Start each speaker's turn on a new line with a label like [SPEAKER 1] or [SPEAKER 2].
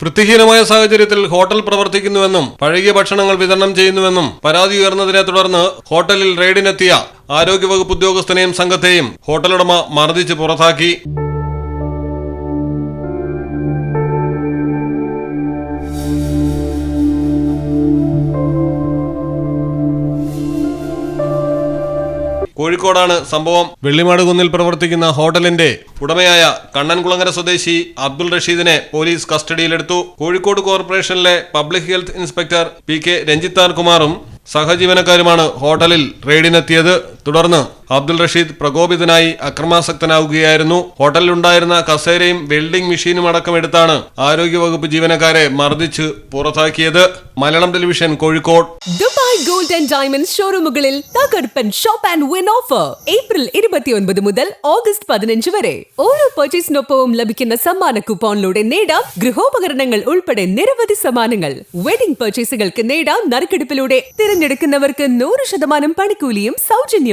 [SPEAKER 1] വൃത്തിഹീനമായ സാഹചര്യത്തിൽ ഹോട്ടൽ പ്രവർത്തിക്കുന്നുവെന്നും പഴകിയ ഭക്ഷണങ്ങൾ വിതരണം ചെയ്യുന്നുവെന്നും പരാതി ഉയർന്നതിനെ തുടർന്ന് ഹോട്ടലിൽ റെയ്ഡിനെത്തിയ ആരോഗ്യവകുപ്പ് ഉദ്യോഗസ്ഥനെയും സംഘത്തെയും ഹോട്ടലുടമ മർദ്ദിച്ച് പുറത്താക്കി. കോഴിക്കോടാണ് സംഭവം. വെള്ളിമാട് കുന്നിൽ പ്രവർത്തിക്കുന്ന ഹോട്ടലിന്റെ ഉടമയായ കണ്ണൻകുളങ്ങര സ്വദേശി അബ്ദുൾ റഷീദിനെ പോലീസ് കസ്റ്റഡിയിലെടുത്തു. കോഴിക്കോട് കോർപ്പറേഷനിലെ public health inspector P K രഞ്ജിത്താർ കുമാറും സഹജീവനക്കാരുമാണ് ഹോട്ടലിൽ റെയ്ഡിനെത്തിയത്. തുടർന്ന് അബ്ദുൾ റഷീദ് പ്രകോപിതനായി അക്രമാസക്തനാവുകയായിരുന്നു. ഹോട്ടലിലുണ്ടായിരുന്ന കസേരയും വെൽഡിംഗ് മെഷീനും അടക്കമെടുത്താണ് ആരോഗ്യവകുപ്പ് ജീവനക്കാരെ മർദ്ദിച്ച് പുറത്താക്കിയത്. Malayalam television Kozhikode.
[SPEAKER 2] Dubai gold and diamond ഷോറൂമുകളിൽ തകർപ്പൻ shop and win offer. April ഇരുപത്തിയൊൻപത് മുതൽ ഓഗസ്റ്റ് പതിനഞ്ച് വരെ. ഓരോ പർച്ചേസിനൊപ്പവും ലഭിക്കുന്ന സമ്മാന കൂപ്പോണിലൂടെ നേടാം ഗൃഹോപകരണങ്ങൾ ഉൾപ്പെടെ നിരവധി സമ്മാനങ്ങൾ. വെഡിംഗ് പർച്ചേസുകൾക്ക് നേടാം നറുക്കെടുപ്പിലൂടെ. തിരഞ്ഞെടുക്കുന്നവർക്ക് നൂറ് ശതമാനം പണിക്കൂലിയും